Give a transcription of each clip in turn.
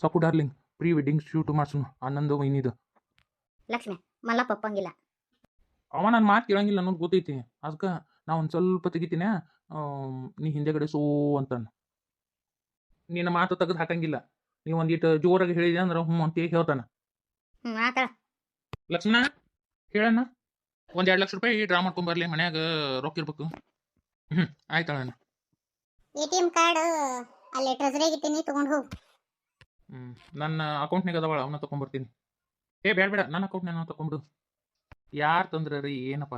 ಸಾಕು darling pre wedding shoot ಮಾಡ್ಸೋಣ ಆನಂದ ವೈನಿದು. ಲಕ್ಷ್ಮಿ ಮಲ್ಲಪ್ಪ ಪಪ್ಪಂಗಿಲ್ಲ. ಅವ ನಾನು ಮಾತು ಕೇಳಂಗಿಲ್ಲ ಅನ್ನೋದು ಗೊತ್ತೈತಿ. ಅದಕ್ಕೆ ನಾ ಒಂದು ಸ್ವಲ್ಪ ತೆಗಿತೀನಿ ನೀ ಹಿಂದೆಗಡೆ ಸೋ ಅಂತ ನಿನ್ನ ಮಾತು ತೆಗೆದು ಹಾಕಂಗಿಲ್ಲ. ನೀವು ಒಂದಿಟ್ಟು ಜೋರಾಗಿ ಹೇಳಿದೆ ಅಂದ್ರೆ ಹ್ಞೂ ಅಂತ ಹೇಳ್ತಾನೆ. ಲಕ್ಷ್ಮಣ ಹೇಳಣ್ಣ. ಒಂದ್ ಎರಡು ಲಕ್ಷ ರೂಪಾಯಿ ಡ್ರಾ ಮಾಡ್ಕೊಂಡ್ ಬರ್ಲಿ ಮನ್ಯಾಗ ರೊಕ್ಕ ಇರ್ಬೇಕು. ಹ್ಞೂ ಆಯ್ತಣ್ಣ ಎ ಟಿ ಎಂ ಕಾರ್ಡ್ ಅಲ್ಲಿ ಟ್ರೆಸರಿಗೆ ಇಟ್ಟಿನಿ ತೊಗೊಂಡು ಹೋಗು. ಹ್ಞೂ ನನ್ನ ಅಕೌಂಟ್ನಾಗ ಅದಾವಳ ಅವನ್ನ ತೊಗೊಂಬರ್ತೀನಿ. ಏ ಬೇಡ ಬೇಡ ನನ್ನ ಅಕೌಂಟ್ನಾಗ ತೊಗೊಂಬಿಡು. ಯಾರು ತಂದ್ರ ರೀ, ಏನಪ್ಪ?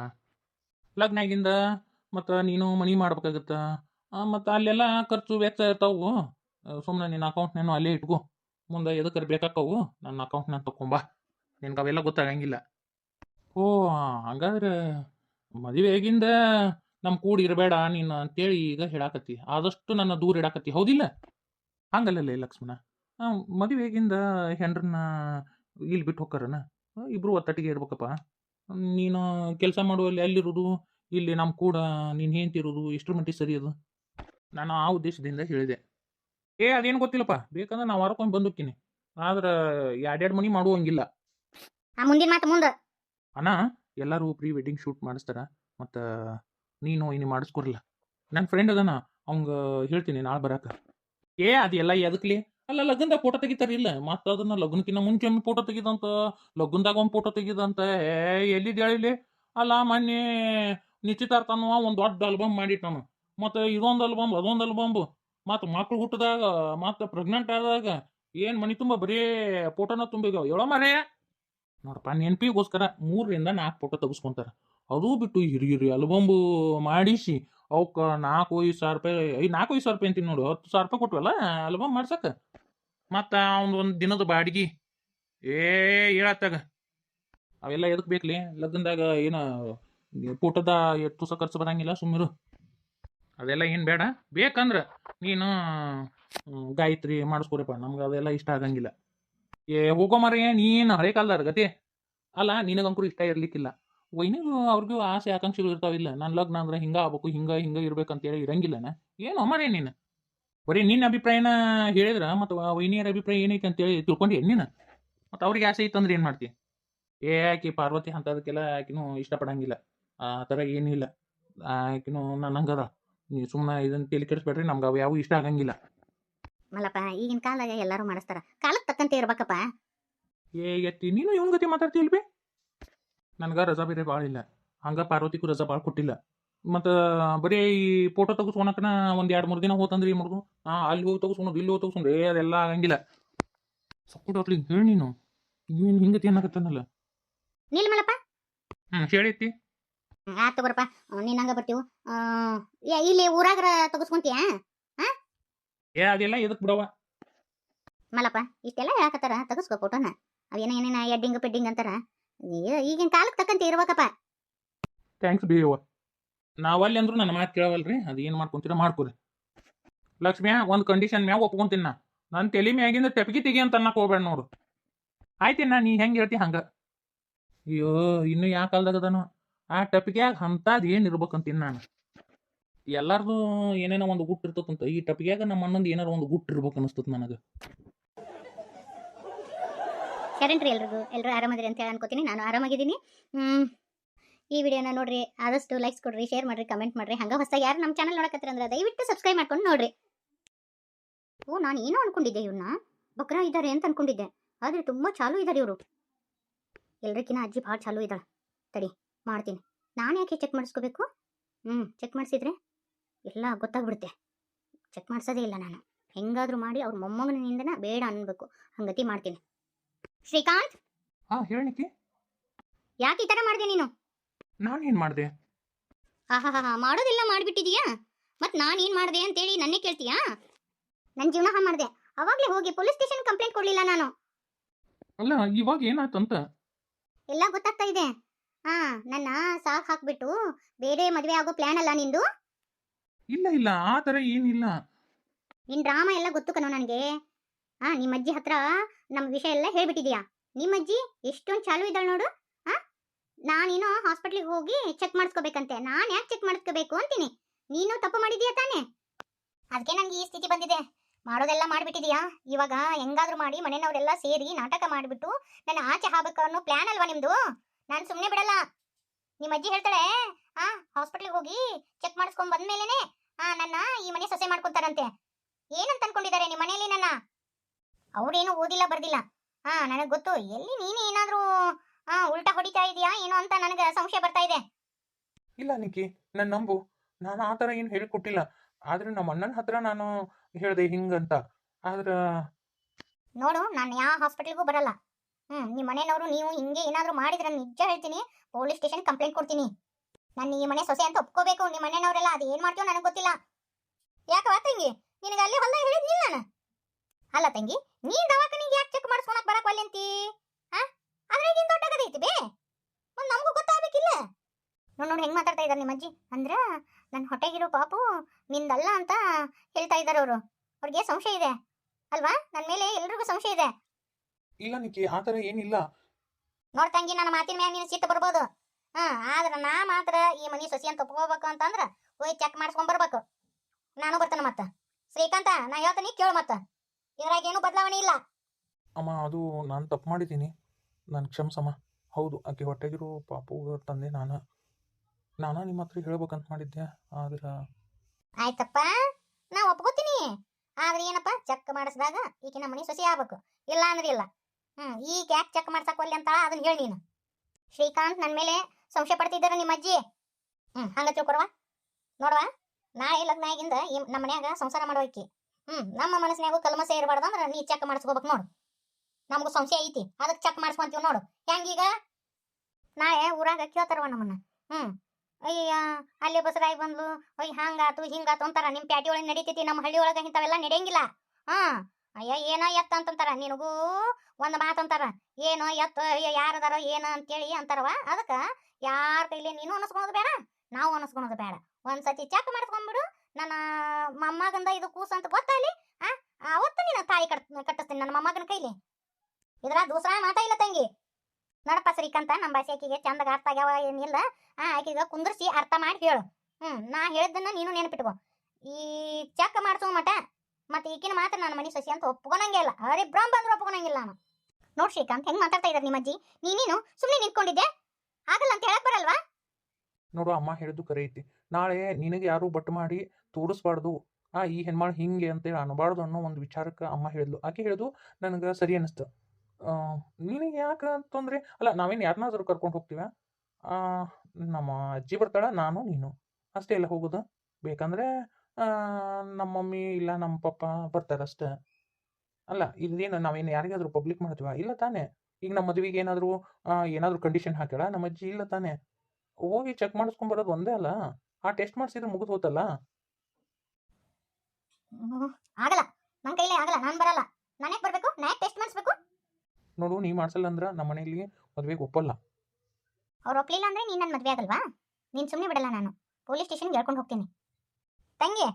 ಲಗ್ನಾಗಿಂದ ಮತ್ತು ನೀನು ಮನಿ ಮಾಡ್ಬೇಕಾಗತ್ತ. ಮತ್ತು ಅಲ್ಲೆಲ್ಲ ಖರ್ಚು ವೆಚ್ಚ ಇರ್ತಾವು. ಸುಮ್ಮನೆ ನಿನ್ನ ಅಕೌಂಟ್ನೇನು ಅಲ್ಲೇ ಇಟ್ಕೋ. ಮುಂದೆ ಎದಕ್ಕೆ ಬೇಕಾಕವು ನನ್ನ ಅಕೌಂಟ್ನ ತೊಗೊಂಬಾ ನಿನ್ಗೆ ಅವೆಲ್ಲ ಗೊತ್ತಾಗಂಗಿಲ್ಲ. ಓ ಹಂಗಾದ್ರೆ ಮದುವೆಗಿಂದ ನಮ್ಮ ಕೂಡ ಇರಬೇಡ ನೀನು ಅಂತೇಳಿ ಈಗ ಹೇಳಾಕತ್ತಿ. ಆದಷ್ಟು ನನ್ನ ದೂರ ಇಡಾಕತ್ತಿ. ಹೌದಿಲ್ಲ? ಹಂಗಲ್ಲಲೇ ಲಕ್ಷ್ಮಣ. ಮದುವೆಗಿಂದ ಹೆಂಡ್ರನ್ನ ಇಲ್ಲಿ ಬಿಟ್ಟು ಹೋಗ್ತಾರನ ಇಬ್ಬರು ಒತ್ತಟ್ಟಿಗೆ ಇರ್ಬೇಕಪ್ಪ ನೀನು ಕೆಲಸ ಮಾಡುವಲ್ಲಿ ಅಲ್ಲಿರೋದು ಇಲ್ಲಿ ನಮ್ಮ ಕೂಡ ನೀನು ಹೆಂಡ್ತಿರೋದು ಇಷ್ಟ್ರ ಮಟ್ಟಿಗೆ ಸರಿ ಅದು. ನಾನು ಆ ಉದ್ದೇಶದಿಂದ ಹೇಳಿದೆ. ಏ ಅದೇನು ಗೊತ್ತಿಲ್ಲಪ್ಪ. ಬೇಕಂದ್ರೆ ನಾವು ವಾರಕ್ಕೊಮ್ಮೆ ಬಂದುಕ್ಕಿನಿ ಆದ್ರೆ ಎರಡೆರಡು ಮನಿ ಮಾಡುವಂಗಿಲ್ಲ. ಮುಂದಿನ ಮಾತು ಮುಂದೆ. ಅಣ್ಣ ಎಲ್ಲರೂ ಪ್ರೀ ವೆಡ್ಡಿಂಗ್ ಶೂಟ್ ಮಾಡಿಸ್ತಾರ. ಮತ್ತು ನೀನು ಇನ್ನು ಮಾಡಿಸ್ಕೊರಲ್ಲ ನನ್ನ ಫ್ರೆಂಡ್ ಅದಾನ. ಅವಂಗ ಹೇಳ್ತೀನಿ ನಾಳೆ ಬರಾಕ. ಏ ಅದೆಲ್ಲ ಎದಕ್ಲಿ? ಅಲ್ಲ ಲಗ್ನದ ಫೋಟೋ ತೆಗಿತಾರಿಲ್ಲ ಮತ್ತೆ ಅದನ್ನ ಲಗ್ನಕ್ಕಿಂತ ಮುಂಚೆ ಒಂದು ಫೋಟೋ ತೆಗಿದಂತ, ಲಗ್ನದಾಗ ಒಂದು ಫೋಟೋ ತೆಗಿದಂತ, ಏ ಎಲ್ಲಿದೆ ಹೇಳಿಲಿ ಅಲ್ಲ ಮೊನ್ನೆ ನಿಶ್ಚಿತಾರ್ಥ ಅನ್ನುವ ಒಂದು ದೊಡ್ಡ ಆಲ್ಬಮ್ ಮಾಡಿಟ್ಟಾನು ಮತ್ತು ಇದೊಂದು ಆಲ್ಬಮ್ ಅದೊಂದು ಆಲ್ಬಮ್ ಮತ್ತು ಮಕ್ಳು ಹುಟ್ಟಿದಾಗ ಮತ್ತು ಪ್ರೆಗ್ನೆಂಟ್ ಆದಾಗ ಏನು ಮನಿ ತುಂಬ ಬರೀ ಫೋಟೋನ ತುಂಬಿಗ ಹೇಳೋ ಮರೇ ನೋಡಪ್ಪ, ನೆನಪಿಗೋಸ್ಕರ ಮೂರರಿಂದ ನಾಲ್ಕು ಫೋಟೋ ತೆಗೆಸ್ಕೊಂತಾರ. ಅದು ಬಿಟ್ಟು ಹಿರಿ ಹಿರಿ ಆಲ್ಬಮ್ ಮಾಡಿಸಿ, ಅವಕ್ಕೆ ನಾಲ್ಕು ಐದು ಸಾವಿರ ರೂಪಾಯಿ, ಐದು ನಾಲ್ಕು ಐದು ಸಾವಿರ ರೂಪಾಯಿ ಅಂತೀನಿ ನೋಡು, ಹತ್ತು ಸಾವಿರ ರೂಪಾಯಿ ಕೊಟ್ವಲ್ಲ ಆಲ್ಬಮ್ ಮಾಡ್ಸಕ್ಕೆ? ಮತ್ತು ಅವ್ನ ಒಂದು ದಿನದ ಬಾಡಿಗೆ. ಏ ಹೇಳತ್ತಾಗ. ಅವೆಲ್ಲ ಎದಕ್ ಬೇಕ್ಲಿ? ಲಗ್ನದಾಗ ಏನು ಪೂಟದ ತುಸ ಖರ್ಚು ಬರಂಗಿಲ್ಲ ಸುಮ್ಮರು ಅದೆಲ್ಲ ಏನು ಬೇಡ. ಬೇಕಂದ್ರ ನೀನು ಗಾಯತ್ರಿ ಮಾಡಿಸ್ಕೊರಪ್ಪ. ನಮ್ಗೆ ಅದೆಲ್ಲ ಇಷ್ಟ ಆಗಂಗಿಲ್ಲ. ಏ ಹೋಗೋ ಮರ ನೀನು ಹಳೆ ಕಾಲದಾರ ಗತಿ. ಅಲ್ಲ ನಿನಗಂಕರು ಇಷ್ಟ ಇರ್ಲಿಕ್ಕಿಲ್ಲ. ವೈನಿಗೂ ಅವ್ರಿಗೂ ಆಸೆ, ಆಕಾಂಕ್ಷೆಗಳು ಇರ್ತಾವಿಲ್ಲ. ನನ್ನ ಲಗ್ನ ಅಂದ್ರೆ ಹಿಂಗ ಆಗ್ಬೇಕು, ಹಿಂಗ ಹಿಂಗ ಇರ್ಬೇಕಂತೇಳಿ ಇರಂಗಿಲ್ಲನ? ಏನು ಮರೇ ನೀನು. ಬರೀ ನಿನ್ನ ಅಭಿಪ್ರಾಯನ ಹೇಳಿದ್ರ ಮತ್ತು ವೈನಿಯರ ಅಭಿಪ್ರಾಯ ಏನೈತೆ ಅಂತೇಳಿ ತಿಳ್ಕೊಂಡಿ ನೀನು ಮತ್ತು ಅವ್ರಿಗೆ ಆಸೆ ಇತ್ತಂದ್ರೆ ಏನು ಮಾಡ್ತಿ? ಏ ಆಕಿ ಪಾರ್ವತಿ ಅಂಥದಕ್ಕೆಲ್ಲ ಆಕಿನೂ ಇಷ್ಟಪಡಂಗಿಲ್ಲ. ಆ ಥರ ಏನಿಲ್ಲ ಆಕಿನೂ ನಾನು ಹಂಗದ. ನೀವು ಸುಮ್ಮನೆ ಇದನ್ನ ತಲೆ ಕೆಡಿಸ್ಬೇಡ್ರಿ ನಮ್ಗೆ ಅವು ಯಾವ ಇಷ್ಟ ಆಗಂಗಿಲ್ಲ. ಮಲ್ಲಪ್ಪ ಈಗಿನ ಕಾಲದಾಗ ಎಲ್ಲರೂ ಮಾಡಿಸ್ತಾರ. ಕಾಲಕ್ಕೆ ತಕ್ಕಂತೆ ಇರ್ಬೇಕಪ್ಪ. ಏ ಎತ್ತಿ ನೀನು ಇವನ್ ಗತಿ ಮಾತಾಡ್ತಿಲ್ಬಿ ನನಗೆ ರಜಾ ಬೇರೆ ಭಾಳ ಇಲ್ಲ. ಹಂಗ ಪಾರ್ವತಿಗೂ ರಜಾ ಭಾಳ ಕೊಟ್ಟಿಲ್ಲ. ಮತ್ತು ಬರೀ ಈ ಫೋಟೋ ತೆಗೆಸ್ಕೊಳಕನ ಒಂದು ಎರಡು ಮೂರು ದಿನ ಹೋತಂದ್ರೆ ಏನು ಮಾಡೋದು ಹಾಂ ಅಲ್ಲಿ ಹೋಗಿ ತೆಗೆಸ್ಕೊಳೋದು ಇಲ್ಲಿ ಹೋಗಿ ತೆಗೆಸ್ಕೊಂಡು ಏ ಅದೆಲ್ಲ ಆಗಂಗಿಲ್ಲ. ಸಪೋರ್ಟ್ ಹೇಳಿ ನೀನು. ಏನು ಹಿಂಗತಿ ಅನ್ನಕತ್ತಾನಲ್ಲ. ನಿಲ್ ಮಲ್ಲಪ್ಪ? ಹ್ಞೂ ಹೇಳಿತ್ತಿ ಆಯ್ತು ತಗೋರಪ್ಪ. ನೀನು ಹಂಗೆ ಬರ್ತೀವಿ ಇಲ್ಲಿ ಊರಾಗ್ರ ತೆಗೆಸ್ಕೊಂತೀಯ? ಏ ಅದೆಲ್ಲ ಎದಕ್ಕೆ ಬಿಡವ? ಮಲಪ್ಪ ಇಷ್ಟೆಲ್ಲ ಹೇಳಕತ್ತಾರ. ತಗಸ್ಕೋ ಫೋಟೋನ ಅವೇನ ಏನೇನ ಎಡ್ಡಿಂಗ್ ಪೆಡ್ಡಿಂಗ್ ಅಂತಾರ. ಈ- ಈಗಿನ ಕಾಲಕ್ಕೆ ತಕ್ಕಂತೆ ಇರ್ಬೇಕಪ್ಪ. ಥ್ಯಾಂಕ್ಸ್ ಬಿ ನಾವಲ್ಲಿ ಅಂದ್ರು ನನ್ನ ಮಾತು ಕೇಳವಲ್ರಿ, ಅದು ಏನು ಮಾಡ್ಕೊಂತೀರ ಮಾಡ್ಕೊರಿ. ಲಕ್ಷ್ಮಿಯ ಒಂದು ಕಂಡೀಷನ್ ಮ್ಯಾಗ ಒಪ್ಕೊಂತೀನಿ ನಾ. ನನ್ನ ತಲೆ ಮ್ಯಾಗಿಂದ ತೆಪ್ಗಿ ತೆಗಿ ಅಂತ ಅನ್ನಕ್ಕೆ ಹೋಗ್ಬೇಡ ನೋಡು. ಆಯ್ತೇನ ನೀ ಹೆಂಗೆ ಹೇಳ್ತಿ ಹಂಗೆ. ಅಯ್ಯೋ, ಇನ್ನು ಯಾ ಕಾಲ್ದಾಗ ಅದಾನು? ಆ ಟಪಿಗ್ಯಾಗ ಅಂಥದ್ದು ಏನು ಇರ್ಬೇಕಂತೀನಿ ನಾನು. ಎಲ್ಲಾರ್ದು ಏನೇನೋ ಒಂದು ಗುಟ್ಟು ಇರ್ತದಂತ ಈ ಟಪಿಗ್ಯಾಗ ನಮ್ಮ ಅಣ್ಣಂದು ಏನಾರ ಒಂದು ಗುಟ್ಟು ಇರ್ಬೇಕು ಅನಿಸ್ತದ ನನಗೆ. ಎಲ್ರಿಗೂ. ಎಲ್ಲರೂ ಆರಾಮದಿರಿ ಅಂತ ಹೇಳಿ ಅನ್ಕೋತೀನಿ. ನಾನು ಆರಾಮಾಗಿದ್ದೀನಿ. ಈ ವಿಡಿಯೋನ ನೋಡ್ರಿ ಆದಷ್ಟು ಲೈಕ್ಸ್ ಕೊಡ್ರಿ ಶೇರ್ ಮಾಡ್ರಿ ಕಮೆಂಟ್ ಮಾಡ್ರಿ. ಹಂಗ ಹೊಸ ಯಾರು ನಮ್ಮ ಚಾನಲ್ ನೋಡಕತ್ತಿರ ಅಂದ್ರೆ ದಯವಿಟ್ಟು ಸಬ್ಸ್ಕ್ರೈಬ್ ಮಾಡ್ಕೊಂಡು ನೋಡ್ರಿ. ಓ ನಾನು ಏನೋ ಅನ್ಕೊಂಡಿದ್ದೆ ಇವ್ರನ್ನ ಬಕ್ರ ಇದ್ದಾರೆ ಅಂತ ಅನ್ಕೊಂಡಿದ್ದೆ. ಆದ್ರೆ ತುಂಬಾ ಚಾಲು ಇದ್ದಾರೆ ಇವರು. ಎಲ್ರಿಗಿನ ಅಜ್ಜಿ ಭಾಳ ಚಾಲು ಇದ್ದಾಳೆ ತಡಿ ಮಾಡ್ತೀನಿ. ನಾನು ಯಾಕೆ ಚೆಕ್ ಮಾಡಿಸ್ಕೋಬೇಕು? ಹ್ಞೂ ಚೆಕ್ ಮಾಡಿಸಿದ್ರೆ ಎಲ್ಲ ಗೊತ್ತಾಗ್ಬಿಡುತ್ತೆ. ಚೆಕ್ ಮಾಡಿಸೋದೇ ಇಲ್ಲ ನಾನು. ಹೆಂಗಾದ್ರೂ ಮಾಡಿ ಅವ್ರ ಮೊಮ್ಮಗನಿಂದನ ಬೇಡ ಅನ್ಬೇಕು. ಹಂಗತಿ ಮಾಡ್ತೀನಿ. ಶ್ರೀಕಾಂತ್? ಹಾಂ ಯಾಕೆ ಈ ತರ ಮಾಡಿದೆ ನೀನು? ನಾನು ಏನು ಮಾಡಿದೆ? ಆಹಾಹಾ ಮಾಡೋದಿಲ್ಲ ಮಾಡ್ಬಿಟ್ಟಿದೀಯಾ? ಮತ್ ನಾನ್ ಏನ್ ಮಾಡ್ದೆ ಅಂತೇಳಿ ನನ್ನೇ ಕೇಳ್ತೀಯಾ? ನನ್ ಜೀವನ ಹಾ ಮಾಡ್ದೆ. ಅವಾಗ್ಲೇ ಹೋಗಿ ಪೊಲೀಸ್ ಸ್ಟೇಷನ್ ಕಂಪ್ಲೇಂಟ್ ಕೊಡ್ಲಿಲ್ಲ ನಾನು. ಅಲ್ಲ ಇವಾಗ ಏನಾಯ್ತಂತ ಎಲ್ಲ ಗೊತ್ತಾಗ್ತಾ ಇದೆ. ಹಾ ನನ್ನ ಸಾಕ್ ಹಾಕ್ಬಿಟ್ಟು ಬೇರೆ ಮದುವೆ ಆಗೋ ಪ್ಲಾನ್ ಅಲ್ಲ ನಿಂದು? ಇಲ್ಲ ಇಲ್ಲ ಆ ಥರ ಏನಿಲ್ಲ. ನಿನ್ ಡ್ರಾಮಾ ಎಲ್ಲ ಗೊತ್ತು ಕಣೋ ನನಗೆ. ಹಾ ನಿಮ್ಮ ಅಜ್ಜಿ ಹತ್ರ ನಮ್ಮ ವಿಷಯ ಎಲ್ಲ ಹೇಳ್ಬಿಟ್ಟಿದ್ಯಾ? ನಿಮ್ಮ ಅಜ್ಜಿ ಎಷ್ಟೊಂದು ಚಾಲು ಇದ್ದಾಳೆ ನೋಡು. ನಾನೇನೋ ಹಾಸ್ಪಿಟ್ಲಿಗೆ ಹೋಗಿ ಚೆಕ್ ಮಾಡಿಸ್ಕೋಬೇಕಂತೆ. ನಾನು ಯಾಕೆ ಚೆಕ್ ಮಾಡಿಸ್ಕೋಬೇಕು ಅಂತೀನಿ? ನೀನು ತಪ್ಪು ಮಾಡಿದೀಯ ತಾನೇ? ಅದಕ್ಕೆ ನನಗೆ ಈ ಸ್ಥಿತಿ ಬಂದಿದೆ. ಮಾಡೋದೆಲ್ಲ ಮಾಡ್ಬಿಟ್ಟಿದ್ಯಾ? ಇವಾಗ ಹೆಂಗಾದ್ರೂ ಮಾಡಿ ಮನೆಯವರೆಲ್ಲ ಸೇರಿ ನಾಟಕ ಮಾಡಿಬಿಟ್ಟು ನನ್ನ ಆಚೆ ಹಾಬಕ್ಕೆ ಅನ್ನೋ ಪ್ಲಾನ್ ಅಲ್ವಾ ನಿಮ್ದು? ನಾನು ಸುಮ್ಮನೆ ಬಿಡಲ್ಲ. ನಿಮ್ಮ ಅಜ್ಜಿ ಹೇಳ್ತಾಳೆ, ಆ ಹಾಸ್ಪಿಟ್ಲಿಗೆ ಹೋಗಿ ಚೆಕ್ ಮಾಡಿಸ್ಕೊಂಡ್ ಬಂದ್ಮೇಲೆನೆ, ಆ, ನನ್ನ ಈ ಮನೆ ಸೊಸೆ ಮಾಡ್ಕೊಂತಾರಂತೆ. ಏನಂತ ಅನ್ಕೊಂಡಿದ್ದಾರೆ ನಿಮ್ಮ ಮನೆಯಲ್ಲಿ ನನ್ನ? ಅವ್ರೇನು ಓದಿಲ್ಲ ಬರ್ದಿಲ್ಲ. ಹಾ ನನಗ್ ಗೊತ್ತು, ಎಲ್ಲಿ ನೀನು ಏನಾದ್ರೂ ಆ ಉಲ್ಟಾ ಹೊಡಿತಾ ಇದೀಯಾ? ಏನೋ ಅಂತ ನನಗೆ ಸಂಶಯ ಬರ್ತಾ ಇದೆ. ಇಲ್ಲ ನಿಕ್ಕಿ ನನ್ನ ನಂಬು. ನಾನು ಆ ಥರ ಏನು ಹೇಳಿಕೊಟ್ಟಿಲ್ಲ. ಆದ್ರೆ ನಮ್ಮ ಅಣ್ಣನ ಹತ್ರ ನಾನು ಹೇಳಿದೆ ಹಿಂಗಂತ. ಆದ್ರೆ ನೋಡು ನಾನು ಯಾವ ಹಾಸ್ಪಿಟಲ್ಗೂ ಬರಲ್ಲ. ಹ್ಮ್ ನಿಮ್ಮ ಮನೆಯವರು ನೀವು ಹಿಂಗೆ ಏನಾದ್ರೂ ಮಾಡಿದ್ರೆ ನಿಜ ಹೇಳ್ತೀನಿ. ಪೊಲೀಸ್ ಸ್ಟೇಷನ್ ಕಂಪ್ಲೇಂಟ್ ಕೊಡ್ತೀನಿ. ನಾನು ಈ ಮನೆ ಸೊಸೆ ಅಂತ ಒಪ್ಕೋಬೇಕು. ನಿಮ್ಮ ಮನೆಯವರೆಲ್ಲ ಅದು ಏನ್ ಮಾಡ್ತೀವೋ ನನಗೆ ಗೊತ್ತಿಲ್ಲ. ಯಾಕವಾ ತಂಗಿ? ನಿನಗೆ ಅಲ್ಲಿ ಹೊಲ ಹೇಳಿದ್ನಿಲ್ಲ ನಾನು? ಅಲ್ಲ ತಂಗಿ ನೀನ್ ದವಾಖಾನಿಗೆ ಯಾಕೆ ಚೆಕ್ ಮಾಡಿಸ್ಕೊಳಕ್ ಬರಕ್ ಒಲ್ಲೆಂತಿ ಹಾ ಅದ್ರಾಗಿನ್ ದೊಡ್ಡ ಐತಿ ಬೇ ಒಂದ್ ನಮಗೂ ಗೊತ್ತಾಗಬೇಕಿಲ್ಲ ನೋಡ್ ಹೆಂಗೆ ಮಾತಾಡ್ತಾ ಇದ್ದಾರೆ ನಿಮ್ಮ ಅಜ್ಜಿ? ಅಂದ್ರ ನನ್ನ ಹೊಟ್ಟೆಗಿರೋ ಪಾಪು ನಿಂದಲ್ಲ ಅಂತ ಹೇಳ್ತಾ ಇದ್ದಾರೆ ಅವರು. ಅವ್ರಿಗೆ ಸಂಶಯ ಇದೆ. ಅಲ್ವಾ? ನನ್ನ ಮೇಲೆ ಎಲ್ರಿಗೂ ಸಂಶಯ ಇದೆ. ಇಲ್ಲ ನಿಕ್ಕಿ ಆ ಥರ ಏನಿಲ್ಲ. ನೋಡ್ ತಂಗಿ ನನ್ನ ಮಾತಿನ ಮೇಲೆ ನೀನು ಸಿಟ್ಟು ಬರ್ಬೋದು. ಹಾ ಆದ್ರ ನಾ ಮಾತ್ರ ಈ ಮನಿ ಸಸಿ ಅಂತ ಒಪ್ಕೋಬೇಕು ಅಂತಂದ್ರ ಹೋಗಿ ಚೆಕ್ ಮಾಡಿಸ್ಕೊಂಡ್ ಬರ್ಬೇಕು. ನಾನು ಬರ್ತೇನೆ ಮತ್ತ. ಶ್ರೀಕಾಂತ ನಾ ಹೇಳ್ತೀನಿ ಕೇಳು ಮತ್ತ. ಇದ್ರಾಗ ಏನು ಬದಲಾವಣೆ ಇಲ್ಲ. ಅಮ್ಮ ಅದು ನಾನು ತಪ್ಪು ಮಾಡಿದ್ದೀನಿ. ನಾನು ಕ್ಷಮಸಮ್ಮ. ಹೌದು ಆಕೆ ಹೊಟ್ಟೆಗಿರೋ ಪಾಪು ತಂದೆ ನಾನು. ನಾನು ನಿಮ್ಮ ಹತ್ರ ಹೇಳ್ಬೇಕಂತ ಮಾಡಿದ್ದೆ, ಆದ್ರ ಆಯ್ತಪ್ಪ ನಾ ಒಪ್ಕೋತೀನಿ. ಆದ್ರೆ ಏನಪ್ಪ ಚೆಕ್ ಮಾಡಿಸಿದಾಗ ಈಕೆ ನಮ್ಮ ಮನೆ ಸೊಸಿ ಆಗ್ಬೇಕು. ಇಲ್ಲ ಅಂದ್ರೆ ಇಲ್ಲ. ಹ್ಮ್, ಈಗ ಯಾಕೆ ಚೆಕ್ ಮಾಡ್ಸಕ್ ಒಲ್ಲೆ ಅಂತ ಅದನ್ನ ಹೇಳಿ ನೀನು. ಶ್ರೀಕಾಂತ್ ನನ್ನ ಮೇಲೆ ಸಂಶಯ ಪಡ್ತಿದ್ದಾರೆ ನಿಮ್ಮ ಅಜ್ಜಿ. ಹ್ಮ್, ಹಂಗ ತಿಳ್ಕೊಡವಾ. ನೋಡವಾ ನಾಳೆ ಲಗ್ನ ಆಗಿಂದ ನಮ್ಮ ಮನ್ಯಾಗ ಸಂಸಾರ ಮಾಡೋ ಹ್ಮ್, ನಮ್ಮ ಮನಸ್ಸಿನಾಗೂ ಕಲ್ಮಸ ಇರಬಾರ್ದು ಅಂದ್ರೆ ನೀ ಚೆಕ್ ಮಾಡಿಸ್ಕೋಬೇಕು ನೋಡು. ನಮಗೂ ಸಂಶಯ ಐತಿ, ಅದಕ್ಕೆ ಚೆಕ್ ಮಾಡಿಸ್ಕೊಂತೀವಿ ನೋಡು. ಹೆಂಗೀಗ? ನಾಳೆ ಊರಾಗ ಕೇಳ್ತಾರವ ನಮ್ಮನ್ನ. ಹ್ಮ್ ಅಯ್ಯ ಅಲ್ಲಿ ಬಸರಾಗಿ ಬಂದ್ಲು. ಅಯ್ಯ ಹಂಗಾತು ಹಿಂಗಾತು ಅಂತಾರ. ನಿಮ್ ಪ್ಯಾಟಿ ಒಳಗೆ ನಡೀತೈತಿ, ನಮ್ಮ ಹಳ್ಳಿ ಒಳಗೆ ಇಂಥವೆಲ್ಲ ನಡೆಯಂಗಿಲ್ಲ. ಹಾ, ಅಯ್ಯ, ಏನೋ ಎತ್ತ ಅಂತಂತಾರ. ನಿನಗೂ ಒಂದ್ ಮಾತಂತಾರ ಏನೋ ಎತ್ತ, ಅಯ್ಯ, ಯಾರದಾರ ಏನ ಅಂತೇಳಿ ಅಂತಾರವ ಅದಕ್ಕ ಯಾರ ಕೈಲಿ ನೀನು ಅನಸ್ಕೊಳೋದು ಬೇಡ, ನಾವು ಅನಸ್ಕೊಳೋದು ಬೇಡ. ಒಂದ್ಸತಿ ಚೆಕ್ ಮಾಡಿಸ್ಕೊಂಡ್ಬಿಡು ನನ್ನ ಮೊಮ್ಮಗಂದ ಇದು ಕೂಸು ಅಂತ ಗೊತ್ತಾಗಲಿ ಆ ಅವತ್ತು ನೀನು ತಾಯಿ ಕಟ್, ಕಟ್ಟಿಸ್ತೀನಿ ನನ್ನ ಮೊಮ್ಮಗನ ಕೈಲಿ. ಇದ್ರ ದೂಸರ ಮಾತಾ ಇಲ್ಲ ತಂಗಿ. ನೋಡಪ್ಪ ಸರಿಕಂತ ನಮ್ಮ ಭಾಷೆ ಆಕಿಗೆ ಚಂದಾಗ ಅರ್ಥ ಆಗ್ಯಾವ ಏನಿಲ್ಲ. ಆ ಆಕಿಗ ಕುಂದ್ರಿಸಿ ಅರ್ಥ ಮಾಡಿ ಹೇಳು. ಹ್ಞೂ ನಾ ಹೇಳಿದ್ದನ್ನ ನೀನು ನೆನಪಿಟ್ಕೋ. ಈ ಚೆಕ್ ಮಾಡಿಸೋ ಮಟ ಮತ್ತೆ ಈಕಿನ ಮಾತ್ರ ನನ್ನ ಮನೆ ಸಸಿ ಅಂತ ಒಪ್ಕೊಳಂಗೆ ಇಲ್ಲ. ಅರೆ ಬ್ರಹ್ಮ ಬಂದ್ರೆ ಒಪ್ಕೊಳಂಗಿಲ್ಲ ನಾನು. ನೋಡ್ ಶ್ರೀಕಾಂತ್ ಹೆಂಗ್ ಮಾತಾಡ್ತಾ ಇದ್ದಾರೆ ನಿಮ್ಮ ಅಜ್ಜಿ? ನೀನೇನು ಸುಮ್ಮನೆ ನಿಂತ್ಕೊಂಡಿದ್ದೆ ಆಗಲ್ಲ ಅಂತ ಹೇಳಕ್ ಬರಲ್ವಾ? ನೋಡು ಅಮ್ಮ ಹೇಳಿದ್ದು ಕರೆ ಐತಿ ನಾಳೆ ನಿನಗೆ ಯಾರು ಬಟ್ ಮಾಡಿ ತೋರಿಸ್ಬಾರ್ದು. ಆ ಈ ಹೆಣ್ಮಾಳು ಹಿಂಗೆ ಅಂತೇಳಿ ಅನ್ನಬಾರ್ದು ಅನ್ನೋ ಒಂದು ವಿಚಾರಕ್ಕೆ ಅಮ್ಮ ಹೇಳಿದ್ಲು. ಆಕೆ ಹೇಳಿದು ನನಗೆ ಸರಿ ಅನ್ನಿಸ್ತು ಆ, ನಿನಗೆ ಯಾಕೆ ತೊಂದರೆ? ಅಲ್ಲ, ನಾವೇನು ಯಾರನ್ನಾದ್ರೂ ಕರ್ಕೊಂಡು ಹೋಗ್ತೀವ? ನಮ್ಮ ಅಜ್ಜಿ ಬರ್ತಾಳ, ನಾನು, ನೀನು. ಅಷ್ಟೇ ಇಲ್ಲ ಹೋಗೋದು. ಬೇಕಂದ್ರೆ ನಮ್ಮ ಮಮ್ಮಿ ಇಲ್ಲ, ನಮ್ಮ ಪಪ್ಪ ಬರ್ತಾರೆ ಅಷ್ಟೇ. ಅಲ್ಲ ಇದೇನು ನಾವೇನು ಯಾರಿಗಾದ್ರೂ ಪಬ್ಲಿಕ್ ಮಾಡ್ತೀವ? ಇಲ್ಲ ತಾನೇ. ಈಗ ನಮ್ಮ ಮದುವೆಗೆ ಏನಾದರೂ ಏನಾದರೂ ಕಂಡೀಷನ್ ಹಾಕ್ಯಾಳ, ನಮ್ಮ ಅಜ್ಜಿ ಇಲ್ಲ ತಾನೇ. ಹೋಗಿ ಚೆಕ್ ಮಾಡಿಸ್ಕೊಂಬರೋದು ಒಂದೇ ಅಲ್ಲ? ಆ ಟೆಸ್ಟ್ ಮಾಡಿಸಿದ್ರೆ ಮುಗಿದು ಹೋತಲ್ಲ? ಆಗಲ್ಲ. ನನ್ನ ಕೈಲೇ ಆಗಲ್ಲ. ನಾನು ಬರಲ್ಲ. ನಾನೇ ಬರಬೇಕು? ನಾನೇ ನೋಡು, ನೀ ಮಾಡ್ಸಲ್ಲ ಅಂದ್ರ ನಮ್ಮ ಮನೆಯಲ್ಲಿ ಮದ್ವೆಗೆ ಒಪ್ಪಲ್ಲ. ಅವ್ರು ಒಪ್ಲಿಲ್ಲ ಅಂದ್ರೆ ನೀನ್ ನನ್ನ ಮದ್ವೆ ಆಗಲ್ವಾ? ನೀನ್ ಸುಮ್ಮನೆ ಬಿಡಲ್ಲ ನಾನು. ಪೊಲೀಸ್ ಸ್ಟೇಷನ್ಗೆ ಹೇಳ್ಕೊಂಡು ಹೋಗ್ತೀನಿ. ತಂಗಿ,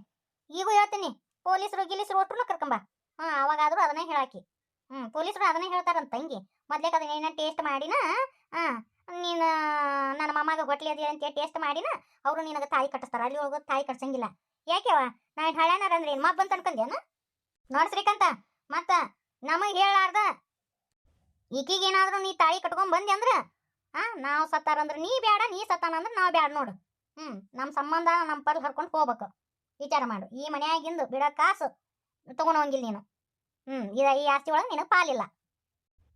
ಈಗೂ ಹೇಳ್ತೀನಿ. ಪೊಲೀಸರು, ಗಿಲೀಸರು ಒಟ್ಟರು ಕರ್ಕೊಂಬ. ಹಾ, ಅವಾಗಾದ್ರೂ ಅದನ್ನೇ ಹೇಳಾಕಿ. ಹ್ಮ್, ಪೊಲೀಸರು ಅದನ್ನೇ ಹೇಳ್ತಾರಂತ ತಂಗಿ. ಮೊದ್ಲೇಕ ಅದನ್ನ ಟೇಸ್ಟ್ ಮಾಡಿನ? ಹಾ, ನೀನು ನನ್ನ ಮಮ್ಮಗೆ ಹೊಟ್ಲಿ ಅದೇ ಅಂತ ಟೇಸ್ಟ್ ಮಾಡಿನ? ಅವರು ನಿನಗೆ ತಾಯಿ ಕಟ್ಟಿಸ್ತಾರ. ಅಲ್ಲಿ ಹೋಗೋದು ತಾಯಿ ಕಟ್ಸಂಗಿಲ್ಲ. ಯಾಕೆವ ನಾ ಹಳ್ಯಾನಾರ ಅಂದ್ರೆ ಏನು? ಮಬ್ಬ ಅಂತ ಅನ್ಕೊಂಡ್ಯಾನ? ನೋಡ್ ಶ್ರೀಕಂತ ಮತ್ತ ನಮಗ್ ಹೇಳಾರ್ದ. ಈಕಿಗೇನಾದ್ರೂ ನೀ ತಾಳಿ ಕಟ್ಕೊಂಡ್ ಬಂದಿ ಅಂದ್ರ, ಆ, ನಾವು ಸತ್ತಾರಂದ್ರ ನೀ ಬೇಡ ನೀ ಸತ್ತಾನ ಅಂದ್ರ ನಾವ್ ಬ್ಯಾಡ ನೋಡು. ಹ್ಮ್, ನಮ್ ಸಂಬಂಧ ನಮ್ ಪರ್ಲ್ ಹರ್ಕೊಂಡ್ ಹೋಗ್ಬೇಕು. ವಿಚಾರ ಮಾಡು. ಈ ಮನ್ಯಾಗಿಂದು ಬಿಡ ಕಾಸು ತಗೊಂಡ್ ಹೋಗಿಲ್ಲ ನೀನು. ಹ್ಮ್ ಇದ ಈ ಆಸ್ತಿ ಒಳಗೆ ನಿನಗೆ ಪಾಲಿಲ್ಲ.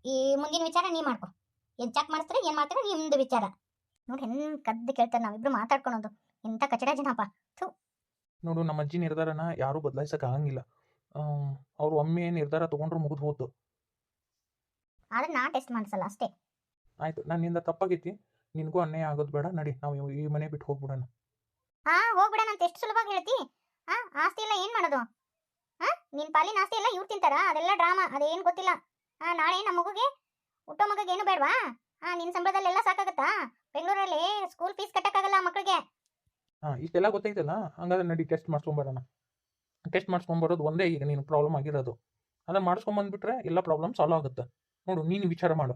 ಈ ಮುಂದಿನ ವಿಚಾರ ನೀ ಮಾಡ್ಕೊ. ಏನ್ ಚೆಕ್ ಮಾಡಿಸ್ತೀರ, ಏನ್ ಮಾಡ್ತೀರ, ನಿಮ್ದು ವಿಚಾರ. ನೋಡಿ ಹೆಂಗ್ ಕದ್ದು ಕೇಳ್ತಾರೆ ನಾವಿಬ್ರು ಮಾತಾಡ್ಕೊಳೋದು. ಇಂಥ ಕಚಡ ಜನಪ್ಪ. ನೋಡು, ನಮ್ಮ ಅಜ್ಜಿ ನಿರ್ಧಾರನ ಯಾರೂ ಬದಲಾಯಿಸಕ್ ಆಗಂಗಿಲ್ಲ. ಅವ್ರು ಒಮ್ಮೆ ನಿರ್ಧಾರ ತಗೊಂಡ್ರು ಮುಗಿದು ಹೋತು. ಆದ್ರೆ ನಾ ಟೆಸ್ಟ್ ಮಾಡಿಸಲ್ಲ ಅಷ್ಟೇ. ಆಯ್ತು ನನ್ನಿಂದ ತಪ್ಪಾಗೈತಿ. ನಿನಗೂ ಅನ್ಯಾಯ ಆಗೋದು ಬೇಡ ನಡಿ ನಾವು ಈ ಮನೆ ಬಿಟ್ಟು ಹೋಗ್ಬಿಡೋಣ. ಹಾ ಹೋಗ್ಬಿಡ ಅಂತ ಎಷ್ಟು ಸುಲಭವಾಗಿ ಹೇಳ್ತಿ. ಹಾ ಆಸ್ತಿ ಎಲ್ಲ ಏನ್ ಮಾಡೋದು? ಹಾ ನಿನ್ ಪಾಲಿನ ಆಸ್ತಿ ಎಲ್ಲ ಇವ್ರು ತಿಂತಾರ? ಅದೆಲ್ಲ ಡ್ರಾಮಾ ಅದೇನ್ ಗೊತ್ತಿಲ್ಲ. ಹಾ ನಾಳೆ ನಮ್ಮ ಮಗುಗೆ ಹುಟ್ಟೋ ಮಗಗೆ ಏನು ಬೇಡವಾ? ಹಾ ನಿನ್ ಸಂಬಳದಲ್ಲೆಲ್ಲ ಸಾಕಾಗತ್ತಾ? ಬೆಂಗಳೂರಲ್ಲಿ ಸ್ಕೂಲ್ ಫೀಸ್ ಕಟ್ಟಕ್ಕಾಗಲ್ಲ ಮಕ್ಕಳಿಗೆ ಹಾ ಇಷ್ಟೆಲ್ಲ ಗೊತ್ತೈತಲ್ಲ? ಹಂಗಾದ್ರೆ ನಡಿ ಟೆಸ್ಟ್ ಮಾಡಿಸ್ಕೊಂಬರೋಣ. ಟೆಸ್ಟ್ ಮಾಡ್ಸ್ಕೊಂಬರೋದು ಒಂದೇ ಈಗ ನೀನು ಪ್ರಾಬ್ಲಮ್ ಆಗಿರೋದು. ಅದನ್ನು ಮಾಡಿಸ್ಕೊಂಬಂದ್ಬಿಟ್ರೆ ಎಲ್ಲ ಪ್ರಾಬ್ಲಮ್ ಸಾಲ್ವ್ ಆಗುತ್ತೆ. ನೋಡು ನೀನು ವಿಚಾರ ಮಾಡು.